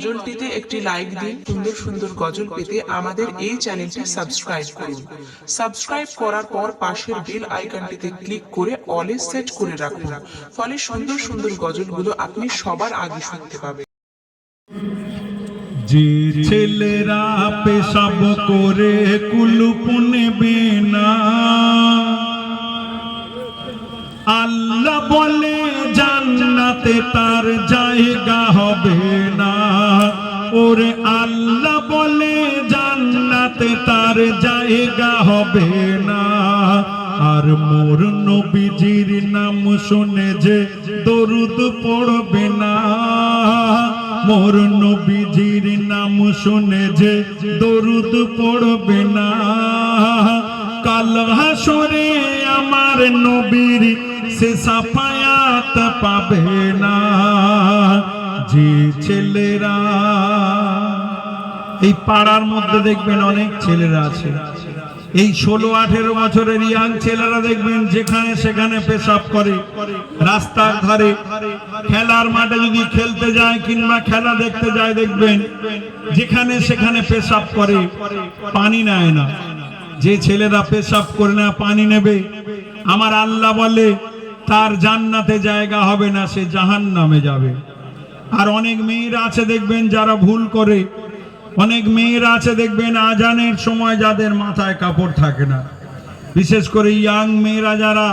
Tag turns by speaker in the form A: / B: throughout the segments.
A: গজলটিতে একটি লাইক দিন। সুন্দর সুন্দর গজল পেতে আমাদের এই চ্যানেলটি সাবস্ক্রাইব করুন। সাবস্ক্রাইব করার পর পাশের বেল আইকনটিতে ক্লিক করে অলে সেট করে রাখুন। ফলে সুন্দর সুন্দর গজলগুলো আপনি সবার আগে শুনতে পাবেন।
B: যে ছেলেরা পেশাব করে কুলুপ জান্নাতে তার জায়গা হবে না। ওরে আল্লাহ বলে জান্নাতে তার জায়গা হবে না। আর মোর নবীজির নাম শুনে যে দরুদ পড়বে না। মোর নবীজির নাম শুনে যে দরুদ পড়বে না। কাল হাসরে আমার নবীর সে সাফায়াত পাবে না। যে ছেলেরা এই পাড়ার মধ্যে দেখবেন অনেক ছেলেরা আছে। এই ষোলো, আঠেরো বছরের ইয়াং ছেলেরা দেখবেন যেখানে সেখানে পেশাব করে। রাস্তার ধারে খেলার মাঠে যদি খেলতে যায় কিংবা খেলা দেখতে যায় দেখবেন যেখানে সেখানে পেশাব করে, পানি নেয় না। যে ছেলেরা পেশাব করে না, পানি নেবে। আমার আল্লাহ বলে তার জান্নাতে জায়গা হবে না, সে জাহান নামে যাবে। আর অনেক মেয়েরা আছে দেখবেন যারা ভুল করে। অনেক মেয়েরা আছে দেখবেন আজানের সময় যাদের মাথায় কাপড় থাকে না। বিশেষ করে ইয়াং মেয়েরা যারা,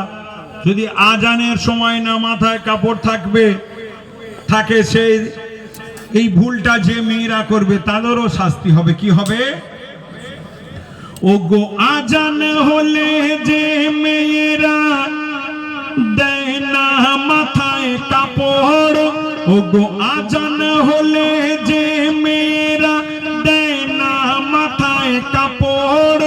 B: যদি আজানের সময় না মাথায় কাপড় থাকবে, থাকে সেই, এই ভুলটা যে মেয়েরা করবে, তাদেরও শাস্তি হবে। কি হবে? ও গো আজান হলে যে মেয়েরা দেয় না মাথায় কাপড়। ও গো আজান হলে যে মেয়েরা দেয় মাথায় কাপড়,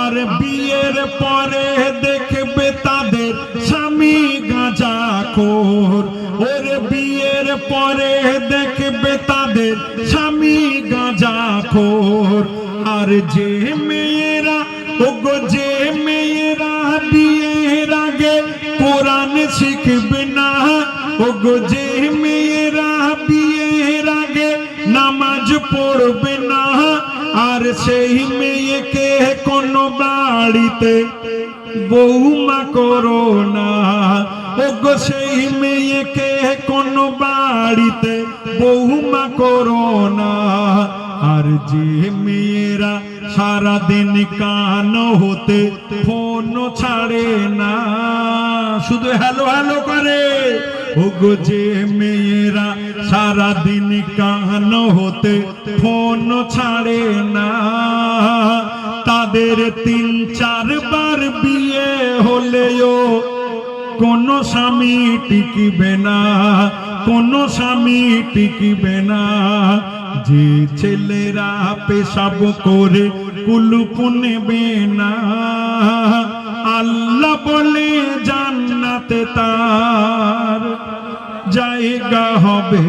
B: আর বিয়ের পরে দেখবে তাদের স্বামী গাঁজা খোর। ওরে বিয়ের পরে দেখবে তাদের স্বামী গাঁজা খোর। আর যে মেয়েরা, ওগো যে মেয়েরা বিয়ের আগে কোরআন শিখবে না। ওগো যে মেয়েরা বিয়ের আগে নামাজ পড়বে না। আর সেই মেয়েকে কোনো বাড়িতে বৌমা করো না। ওগো সেই মেয়েকে কোনো বাড়িতে বৌমা করো না। আর যে মেয়েরা সারাদিন কান হতে ফোন ছাড়ে না। শুধু হ্যালো হ্যালো করে। ওগো যে মেয়েরা সারাদিন কান হতে ফোন ছাড়ে না। তাদের তিন চারবার বিয়ে হলেও কোন স্বামী টিকিবে না, কোন স্বামী টিকিবে না। যে ছেলেরা পেশাব করে কুলুপ নেবে না আল্লাহ বলে জান্নাতে তার জায়গা হবে।